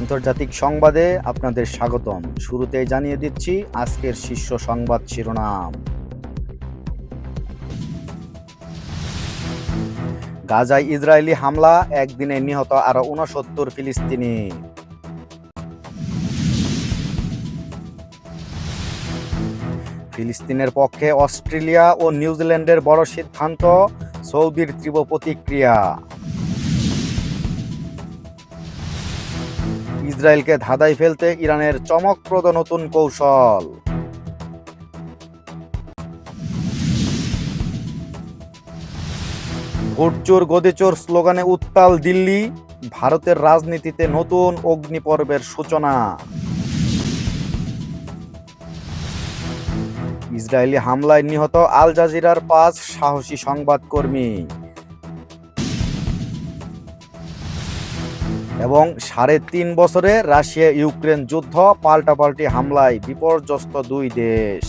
আন্তর্জাতিক সংবাদে আপনাদের স্বাগতম। শুরুতেই জানিয়ে দিচ্ছি আজকের শীর্ষ সংবাদ শিরোনাম। গাজায় ইসরায়েলি হামলা, একদিনে নিহত আরও উনসত্তর ফিলিস্তিনি। ফিলিস্তিনের পক্ষে অস্ট্রেলিয়া ও নিউজিল্যান্ডের বড় সিদ্ধান্ত, সৌদির তীব্র প্রতিক্রিয়া। ইসরায়েলকে ধাঁধায় ফেলতে ইরানের চমকপ্রদ নতুন কৌশল। ভোটচোর গদিচোর স্লোগানে উত্তাল দিল্লি, ভারতের রাজনীতিতে নতুন অগ্নিপর্বের সূচনা। ইসরায়েলি হামলায় নিহত আল জাজিরার পাঁচ সাহসী সংবাদকর্মী। এবং সাড়ে তিন বছরে রাশিয়া ইউক্রেন যুদ্ধ, পাল্টাপাল্টি হামলায় বিপর্যস্ত দুই দেশ।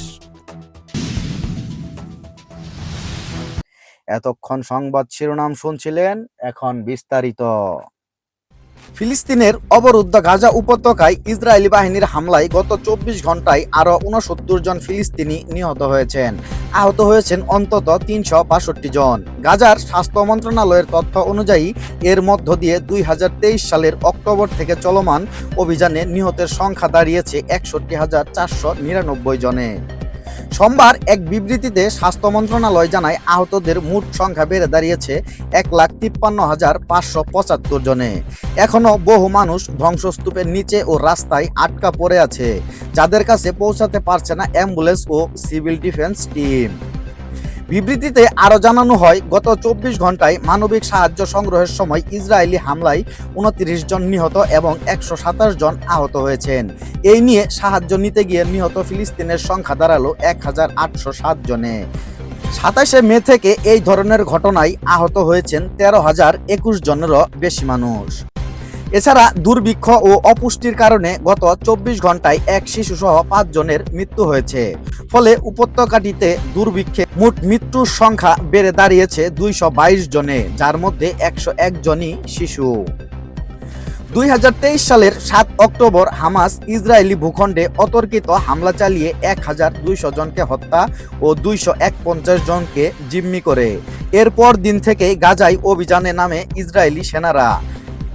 এতক্ষণ সংবাদ শিরোনাম শুনছিলেন এখন বিস্তারিত। ফিলিস্তিনের অবরুদ্ধ গাজা উপত্যকায় ইসরায়েলি বাহিনীর হামলায় গত চব্বিশ ঘন্টায় আরও উনসত্তর জন ফিলিস্তিনি নিহত হয়েছেন। আহত হয়েছেন অন্তত তিনশো বাষট্টি জন। গাজার স্বাস্থ্য মন্ত্রণালয়ের তথ্য অনুযায়ী, এর মধ্য দিয়ে দুই হাজার তেইশ সালের অক্টোবর থেকে চলমান অভিযানে নিহতের সংখ্যা দাঁড়িয়েছে একষট্টি হাজার চারশো নিরানব্বই জনে। সোমবার এক বিবৃতিতে স্বাস্থ্য মন্ত্রণালয় জানায়, আহতদের মোট সংখ্যা বেড়ে দাঁড়িয়েছে এক লাখ তিপ্পান্ন হাজার পাঁচশো পঁচাত্তর জনে। এখনও বহু মানুষ ধ্বংসস্তূপের নিচে ও রাস্তায় আটকা পড়ে আছে। যাদের কাছে পৌঁছাতে পারছে না অ্যাম্বুলেন্স ও সিভিল ডিফেন্স টিম। বিবৃতিতে আরও জানানো হয়, গত চব্বিশ ঘন্টায় মানবিক সাহায্য সংগ্রহের সময় ইসরায়েলি হামলায় উনত্রিশ জন নিহত এবং একশো সাতাশ জন আহত হয়েছেন। এই নিয়ে সাহায্য নিতে গিয়ে নিহত ফিলিস্তিনের সংখ্যা দাঁড়াল এক হাজার আটশো সাত জনে। সাতাশে মে থেকে এই ধরনের ঘটনায় আহত হয়েছেন তেরো হাজার একুশ জনেরও বেশি মানুষ। এছাড়া দুর্ভিক্ষ ও অপুষ্টির কারণে গত চব্বিশ ঘন্টায় এক শিশু সহ পাঁচ জনের মৃত্যু হয়েছে। ফলে উপত্যকাটিতে দুর্ভিক্ষে মোট মৃত্যুর সংখ্যা বেড়ে দাঁড়িয়েছে দুইশো বাইশ জনে, যার মধ্যে একশো এক জনই শিশু। দুই হাজার তেইশ সালের সাত অক্টোবর হামাস ইসরায়েলি ভূখণ্ডে অতর্কিত হামলা চালিয়ে এক হাজার দুইশো জনকে হত্যা ও দুইশো এক পঞ্চাশ জনকে জিম্মি করে। এরপর দিন থেকে গাজায় অভিযানে নামে ইসরায়েলি সেনারা।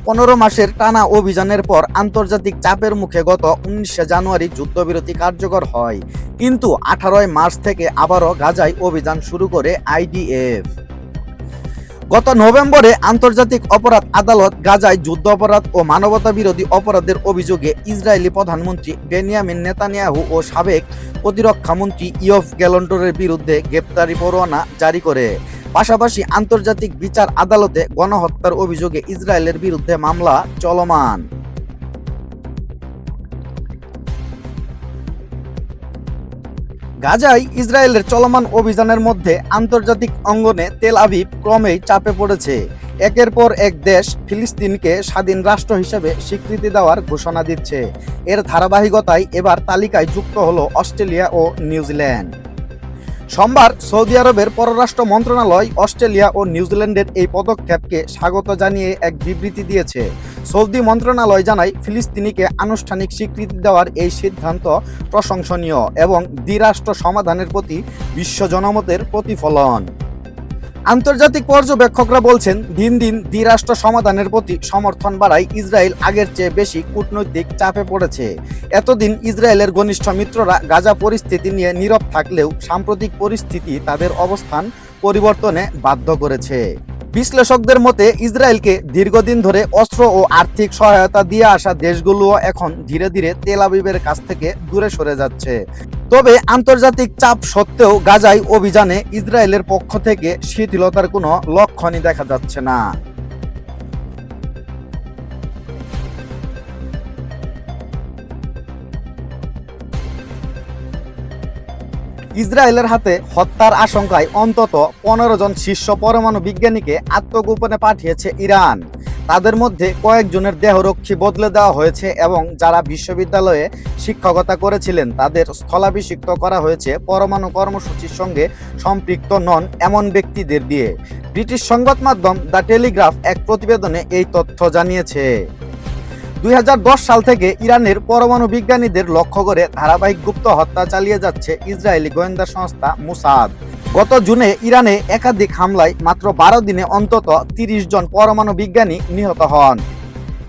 পনেরো মাসের টানা অভিযানের পর আন্তর্জাতিক চাপের মুখে গত উনিশে জানুয়ারি যুদ্ধবিরতি কার্যকর হয়। কিন্তু আঠারোই মার্চ থেকে আবারও গাজায় অভিযান শুরু করে আইডিএফ। গত নভেম্বরে আন্তর্জাতিক অপরাধ আদালত গাজায় যুদ্ধ অপরাধ ও মানবতা বিরোধী অপরাধের অভিযোগে ইসরায়েলি প্রধানমন্ত্রী বেনিয়ামিন নেতানিয়াহু ও সাবেক প্রতিরক্ষা মন্ত্রী ইয়ফ গ্যালন্টরের বিরুদ্ধে গ্রেপ্তারি পরোয়ানা জারি করে। পাশাপাশি আন্তর্জাতিক বিচার আদালতে গণহত্যার অভিযোগে ইসরায়েলের বিরুদ্ধে মামলা চলমান। গাজায় ইসরায়েলের চলমান অভিযানের মধ্যে আন্তর্জাতিক অঙ্গনে তেল আবিব ক্রমেই চাপে পড়েছে। একের পর এক দেশ ফিলিস্তিনকে স্বাধীন রাষ্ট্র হিসেবে স্বীকৃতি দেওয়ার ঘোষণা দিচ্ছে। এর ধারাবাহিকতায় এবার তালিকায় যুক্ত হলো অস্ট্রেলিয়া ও নিউজিল্যান্ড। সোমবার সৌদি আরবের পররাষ্ট্র মন্ত্রণালয়, অস্ট্রেলিয়া ও নিউজিল্যান্ডের এই পদক্ষেপকে স্বাগত জানিয়ে এক বিবৃতি দিয়েছে। সৌদি মন্ত্রণালয় জানায়, ফিলিস্তিনিকে আনুষ্ঠানিক স্বীকৃতি দেওয়ার এই সিদ্ধান্ত প্রশংসনীয় এবং দ্বিরাষ্ট্র সমাধানের প্রতি বিশ্ব জনমতের প্রতিফলন। আন্তর্জাতিক পর্যবেক্ষকরা বলছেন, দিন দিন দ্বিরাষ্ট্র সমাধানের প্রতি সমর্থন বাড়ায় ইসরায়েল আগের চেয়ে বেশি কূটনৈতিক চাপে পড়েছে। এতদিন ইসরায়েলের ঘনিষ্ঠ মিত্ররা গাজা পরিস্থিতি নিয়ে নীরব থাকলেও সাম্প্রতিক পরিস্থিতি তাদের অবস্থান পরিবর্তনে বাধ্য করেছে। বিশ্লেষকদের মতে, ইসরায়েলকে দীর্ঘদিন ধরে অস্ত্র ও আর্থিক সহায়তা দিয়ে আসা দেশগুলোও এখন ধীরে ধীরে তেল আবিবের কাছ থেকে দূরে সরে যাচ্ছে। তবে আন্তর্জাতিক চাপ সত্ত্বেও গাজায় অভিযানে ইসরায়েলের পক্ষ থেকে শিথিলতার কোনো লক্ষণই দেখা যাচ্ছে না। ইসরায়েলের হাতে হত্যার আশঙ্কায় অন্তত পনেরো জন শীর্ষ পরমাণু বিজ্ঞানীকে আত্মগোপনে পাঠিয়েছে ইরান। তাদের মধ্যে কয়েকজনের দেহরক্ষী বদলে দেওয়া হয়েছে এবং যারা বিশ্ববিদ্যালয়ে শিক্ষকতা করেছিলেন, তাদের স্থলাভিষিক্ত করা হয়েছে পরমাণু কর্মসূচির সঙ্গে সম্পৃক্ত নন এমন ব্যক্তিদের দিয়ে। ব্রিটিশ সংবাদ মাধ্যম দ্য টেলিগ্রাফ এক প্রতিবেদনে এই তথ্য জানিয়েছে। দুই হাজার দশ সাল থেকে ইরানের পরমাণু বিজ্ঞানীদের লক্ষ্য করে ধারাবাহিক গুপ্ত হত্যা চালিয়ে যাচ্ছে ইসরায়েলি গোয়েন্দা সংস্থা মুসাদ। গত জুনে ইরানে একাধিক হামলায় মাত্র বারো দিনে অন্তত তিরিশ জন পরমাণু বিজ্ঞানী নিহত হন।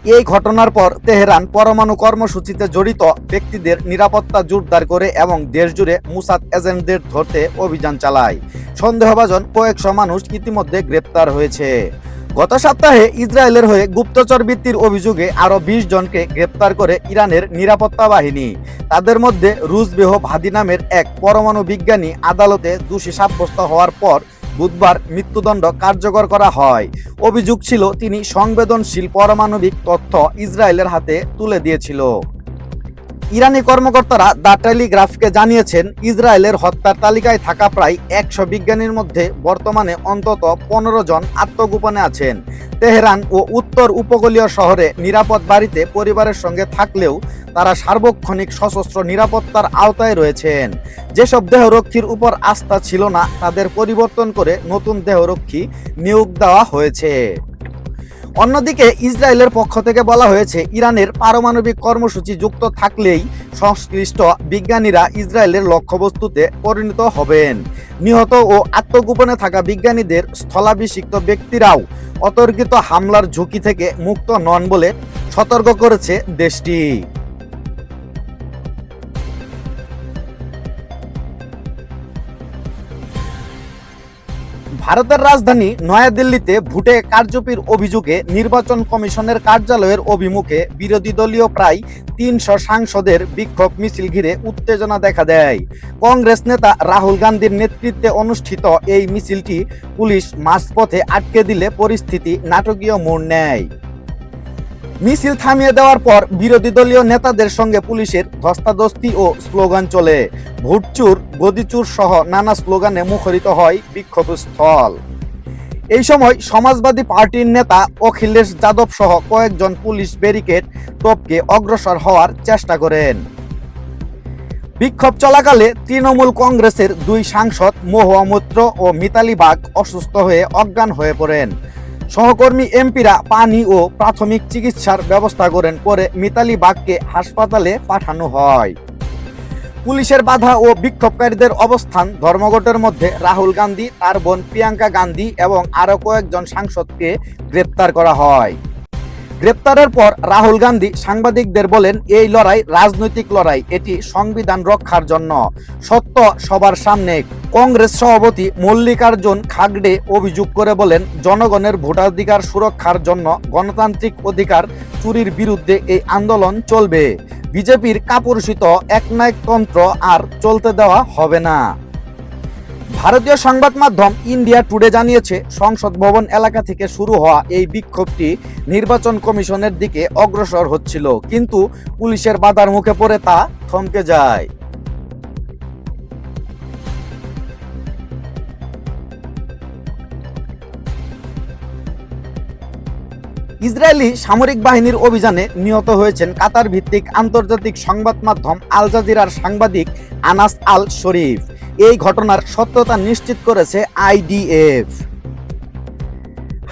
এই ঘটনার পর তেহরান পরমাণু কর্মসূচিতে জড়িত ব্যক্তিদের নিরাপত্তা জোরদার করে এবং দেশজুড়ে মুসাদ এজেন্টদের ধরতে অভিযান চালায়। সন্দেহভাজন কয়েকশো মানুষ ইতিমধ্যে গ্রেপ্তার হয়েছে। গত সপ্তাহে ইসরায়েলের হয়ে গুপ্তচর বৃত্তির অভিযোগে আরও বিশ জনকে গ্রেপ্তার করে ইরানের নিরাপত্তা বাহিনী। তাদের মধ্যে রুজবেহ ভাদি নামের এক পরমাণু বিজ্ঞানী আদালতে দোষী সাব্যস্ত হওয়ার পর বুধবার মৃত্যুদণ্ড কার্যকর করা হয়। অভিযোগ ছিল, তিনি সংবেদনশীল পারমাণবিক তথ্য ইসরায়েলের হাতে তুলে দিয়েছিল। ইরানি কর্মকর্তারা দ্য টেলিগ্রাফকে জানিয়েছেন, ইসরায়েলের হত্যার তালিকায় থাকা প্রায় একশো বিজ্ঞানীর মধ্যে বর্তমানে অন্তত পনেরো জন আত্মগোপনে আছেন। তেহরান ও উত্তর উপকূলীয় শহরে নিরাপদ বাড়িতে পরিবারের সঙ্গে থাকলেও তারা সার্বক্ষণিক সশস্ত্র নিরাপত্তার আওতায় রয়েছেন। যেসব দেহরক্ষীর উপর আস্থা ছিল না, তাদের পরিবর্তন করে নতুন দেহরক্ষী নিয়োগ দেওয়া হয়েছে। অন্যদিকে ইসরায়েলের পক্ষ থেকে বলা হয়েছে, ইরানের পারমাণবিক কর্মসূচি যুক্ত থাকলেই সংশ্লিষ্ট বিজ্ঞানীরা ইসরায়েলের লক্ষ্যবস্তুতে পরিণত হবেন। নিহত ও আত্মগোপনে থাকা বিজ্ঞানীদের স্থলাভিষিক্ত ব্যক্তিরাও অতর্কিত হামলার ঝুঁকি থেকে মুক্ত নন বলে সতর্ক করেছে দেশটি। ভারতের রাজধানী নয়াদিল্লিতে ভোটে কার্যপির অভিযোগে নির্বাচন কমিশনের কার্যালয়ের অভিমুখে বিরোধী দলীয় প্রায় তিনশো সাংসদের বিক্ষোভ মিছিল ঘিরে উত্তেজনা দেখা দেয়। কংগ্রেস নেতা রাহুল গান্ধীর নেতৃত্বে অনুষ্ঠিত এই মিছিলটি পুলিশ মাঝপথে আটকে দিলে পরিস্থিতি নাটকীয় মোড় নেয়। মিছিল থামিয়ে দেওয়ার পর বিরোধী দলীয় নেতাদের সঙ্গে পুলিশের ধস্তাধস্তি ও স্লোগান চলে। ভুটচুর, গদিচুর সহ নানা স্লোগানে মুখরিত হয় বিক্ষোভস্থল এই সময় সমাজবাদী পার্টির নেতা অখিলেশ যাদব সহ কয়েকজন পুলিশ ব্যারিকেড টপকে অগ্রসর হওয়ার চেষ্টা করেন। বিক্ষোভ চলাকালে তৃণমূল কংগ্রেসের দুই সাংসদ মহুয়া মৈত্র ও মিতালি বাগ অসুস্থ হয়ে অজ্ঞান হয়ে পড়েন। সহকর্মী এমপিরা পানি ও প্রাথমিক চিকিৎসার ব্যবস্থা করেন পরে মিতালি বাগকে হাসপাতালে পাঠানো হয়। পুলিশের বাধা ও বিক্ষোভকারীদের অবস্থান ধর্মঘটের মধ্যে রাহুল গান্ধী, তার বোন প্রিয়াঙ্কা গান্ধী এবং আরও কয়েকজন সাংসদকে গ্রেপ্তার করা হয়। গ্রেপ্তারের পর রাহুল গান্ধী সাংবাদিকদের বলেন, এই লড়াই রাজনৈতিক লড়াই। এটি সংবিধান রক্ষার জন্য। সত্য সবার সামনে। কংগ্রেস সভাপতি মল্লিকার্জুন খাগড়ে অভিযোগ করে বলেন, জনগণের ভোটাধিকার সুরক্ষার জন্য গণতান্ত্রিক অধিকার চুরির বিরুদ্ধে এই আন্দোলন চলবে। বিজেপির কাপুরুষিত একনায়কতন্ত্র আর চলতে দেওয়া হবে না। ভারতীয় সংবাদ মাধ্যম ইন্ডিয়া টুডে জানিয়েছে, সংসদ ভবন এলাকা থেকে শুরু হওয়া এই বিক্ষোভটি নির্বাচন কমিশনের দিকে অগ্রসর হচ্ছিল, কিন্তু পুলিশের বাধার মুখে পড়ে তা থমকে যায়। ইসরায়েলি সামরিক বাহিনীর অভিযানে নিহত হয়েছেন কাতার ভিত্তিক আন্তর্জাতিক সংবাদ মাধ্যম আল জাজিরার সাংবাদিক আনাস আল শরীফ। এই ঘটনার সত্যতা নিশ্চিত করেছে আইডিএফ।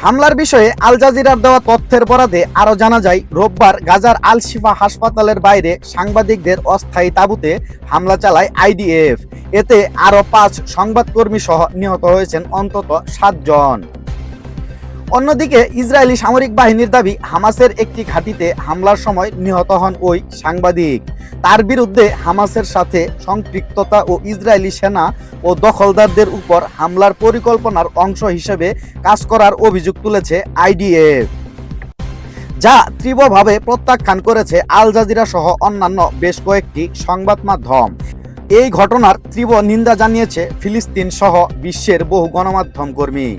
হামলার বিষয়ে আল জাজিরার দেওয়া তথ্যের বরাদে আরও জানা যায়, রোববার গাজার আল শিফা হাসপাতালের বাইরে সাংবাদিকদের অস্থায়ী তাঁবুতে হামলা চালায় আইডিএফ। এতে আরও পাঁচ সংবাদকর্মী সহ নিহত হয়েছেন অন্তত সাতজন। অন্যদিকে ইসরায়েলি সামরিক বাহিনীর দাবি, হামাসের একটি ঘাঁটিতে হামলার সময় নিহত হন ওই সাংবাদিক। তার বিরুদ্ধে হামাসের সাথে সম্পৃক্ততা ও ইসরায়েলি সেনা ও দখলদারদের উপর হামলার পরিকল্পনার অংশ হিসেবে কাজ করার অভিযোগ তুলেছে আইডিএফ। যা তীব্রভাবে প্রত্যাখ্যান করেছে আল জাজিরা সহ অন্যান্য বেশ কয়েকটি সংবাদ মাধ্যম। এই ঘটনার তীব্র নিন্দা জানিয়েছে ফিলিস্তিন সহ বিশ্বের বহু গণমাধ্যম কর্মী।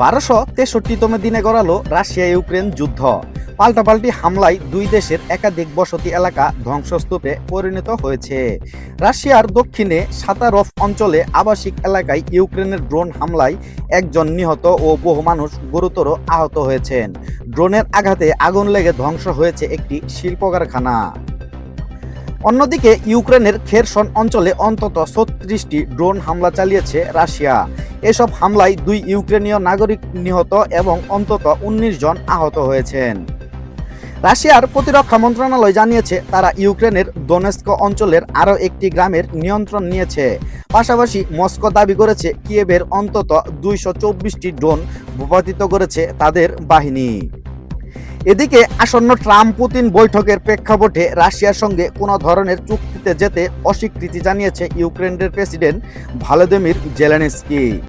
বারোশো তেষট্টিতম দিনে গড়ালো রাশিয়া ইউক্রেন যুদ্ধ। পাল্টাপাল্টি হামলায় দুই দেশের একাধিক বসতি এলাকা ধ্বংসস্তূপে পরিণত হয়েছে। রাশিয়ার দক্ষিণে সাতারফ অঞ্চলে আবাসিক এলাকায় ইউক্রেনের ড্রোন হামলায় একজন নিহত ও বহু মানুষ গুরুতর আহত হয়েছেন। ড্রোনের আঘাতে আগুন লেগে ধ্বংস হয়েছে একটি শিল্প কারখানা অন্যদিকে ইউক্রেনের খেরসন অঞ্চলে অন্তত ছত্রিশটি ড্রোন হামলা চালিয়েছে রাশিয়া। এসব হামলায় দুই ইউক্রেনীয় নাগরিক নিহত এবং অন্তত উনিশ জন আহত হয়েছেন। রাশিয়ার প্রতিরক্ষা মন্ত্রণালয় জানিয়েছে, তারা ইউক্রেনের দোনেস্ক অঞ্চলের আরও একটি গ্রামের নিয়ন্ত্রণ নিয়েছে। পাশাপাশি মস্কো দাবি করেছে, কিয়েভের অন্তত দুইশো চব্বিশটি ড্রোন ভূপাতিত করেছে তাদের বাহিনী। এদিকে আসন্ন ট্রাম্প পুতিন বৈঠকের প্রেক্ষাপটে রাশিয়ার সঙ্গে কোনো ধরনের চুক্তিতে যেতে অস্বীকৃতি জানিয়েছে ইউক্রেনের প্রেসিডেন্ট ভালোদিমির জেলেনস্কি।